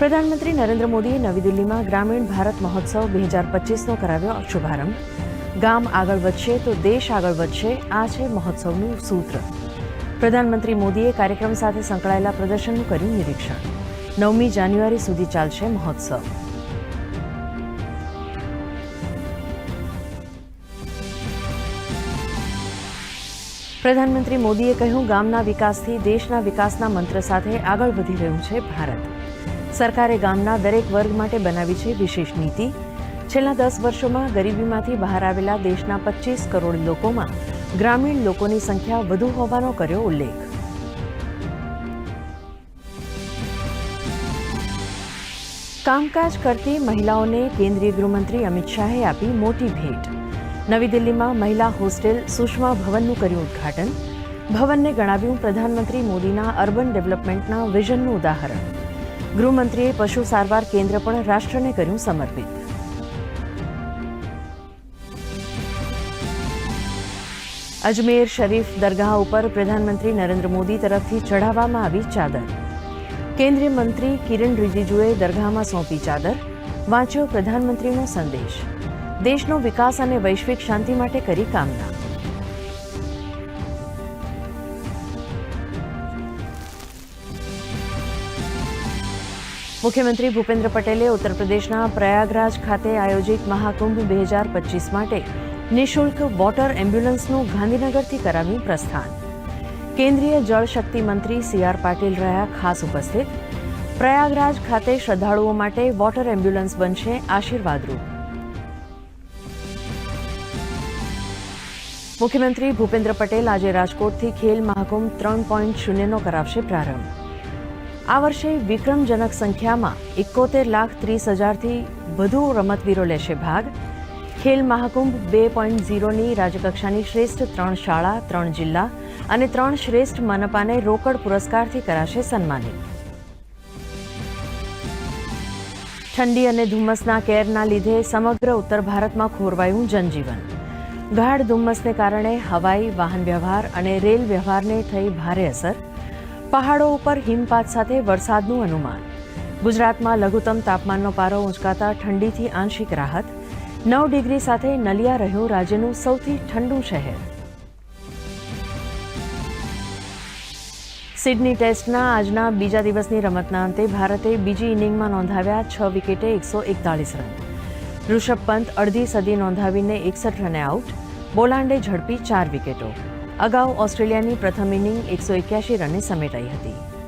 પ્રધાનમંત્રી નરેન્દ્ર મોદીએ નવી દિલ્હીમાં ગ્રામીણ ભારત મહોત્સવ બે હજાર પચીસનો કરાવ્યો શુભારંભ. ગામ આગળ વધશે તો દેશ આગળ વધશે, આ છે મહોત્સવનું સૂત્ર. પ્રધાનમંત્રી મોદીએ કાર્યક્રમ સાથે સંકળાયેલા પ્રદર્શનનું કર્યું નિરીક્ષણ. નવમી જાન્યુઆરી સુધી ચાલશે મહોત્સવ. પ્રધાનમંત્રી મોદીએ કહ્યું, ગામના વિકાસથી દેશના વિકાસના મંત્ર સાથે આગળ વધી રહ્યું છે ભારત. સરકારે ગામના દરેક વર્ગ માટે બનાવી છે વિશેષ નીતિ. છેલ્લા દસ વર્ષોમાં ગરીબીમાંથી બહાર આવેલા દેશના પચીસ કરોડ લોકોમાં ગ્રામીણ લોકોની સંખ્યા વધુ હોવાનો કર્યો ઉલ્લેખ. કામકાજ કરતી મહિલાઓને કેન્દ્રીય ગૃહમંત્રી અમિત શાહે આપી મોટી ભેટ. નવી દિલ્હીમાં મહિલા હોસ્ટેલ સુષ્મા ભવનનું કર્યું ઉદ્ઘાટન. ભવનને ગણાવ્યું પ્રધાનમંત્રી મોદીના અર્બન ડેવલપમેન્ટના વિઝનનું ઉદાહરણ. ગૃહમંત્રીએ પશુ સારવાર કેન્દ્ર પણ રાષ્ટ્રને કર્યું સમર્પિત. અજમેર શરીફ દરગાહ ઉપર પ્રધાનમંત્રી નરેન્દ્ર મોદી તરફથી ચઢાવવામાં આવી ચાદર. કેન્દ્રીય મંત્રી કિરણ રિજિજુએ દરગાહમાં સોંપી ચાદર. વાંચ્યો પ્રધાનમંત્રીનો સંદેશ. દેશનો વિકાસ અને વૈશ્વિક શાંતિ માટે કરી કામના. મુખ્યમંત્રી ભૂપેન્દ્ર પટેલે ઉત્તર પ્રદેશના પ્રયાગરાજ ખાતે આયોજિત મહાકુંભ બે હજાર પચીસ માટે નિઃશુલ્ક વોટર એમ્બ્યુલન્સનું ગાંધીનગરથી કરાવ્યું પ્રસ્થાન. કેન્દ્રીય જળશક્તિ મંત્રી સી આર પાટીલ રહ્યા ખાસ ઉપસ્થિત. પ્રયાગરાજ ખાતે શ્રદ્ધાળુઓ માટે વોટર એમ્બ્યુલન્સ બનશે આશીર્વાદરૂપ. મુખ્યમંત્રી ભૂપેન્દ્ર પટેલ આજે રાજકોટથી ખેલ મહાકુંભ ત્રણ પોઈન્ટ શૂન્યનો કરાવશે પ્રારંભ. આ વર્ષે વિક્રમજનક સંખ્યામાં એકોતેર લાખ ત્રીસ હજારથી વધુ રમતવીરો લેશે ભાગ. ખેલ મહાકુંભ બે પોઈન્ટ ઝીરોની રાજ્યકક્ષાની શ્રેષ્ઠ ત્રણ શાળા, ત્રણ જિલ્લા અને ત્રણ શ્રેષ્ઠ મનપાને રોકડ પુરસ્કારથી કરાશે સન્માનિત. ઠંડી અને ધુમ્મસના કેરના લીધે સમગ્ર ઉત્તર ભારતમાં ખોરવાયું જનજીવન. ગાઢ ધુમ્મસને કારણે હવાઈ વાહન વ્યવહાર અને રેલ વ્યવહારને થઈ ભારે અસર. પહાડો ઉપર હિમપાત સાથે વરસાદનું અનુમાન. ગુજરાતમાં લઘુત્તમ તાપમાનનો પારો ઊંચકાતા ઠંડીથી આંશિક રાહત. નવ ડિગ્રી સાથે નલિયા રહ્યું રાજ્યનું સૌથી ઠંડુ શહેર. સિડની ટેસ્ટના આજના બીજા દિવસની રમતના અંતે ભારતે બીજી ઇનિંગમાં નોંધાવ્યા છ વિકેટે એકસો એકતાળીસ રન. ઋષભ પંત અડધી સદી નોંધાવીને એકસઠ રને આઉટ. બોલાન્ડે ઝડપી ચાર વિકેટો. અગાઉ ઓસ્ટ્રેલિયાની પ્રથમ ઇનિંગ એકસો એક્યાસી રને સમેટાઈ હતી.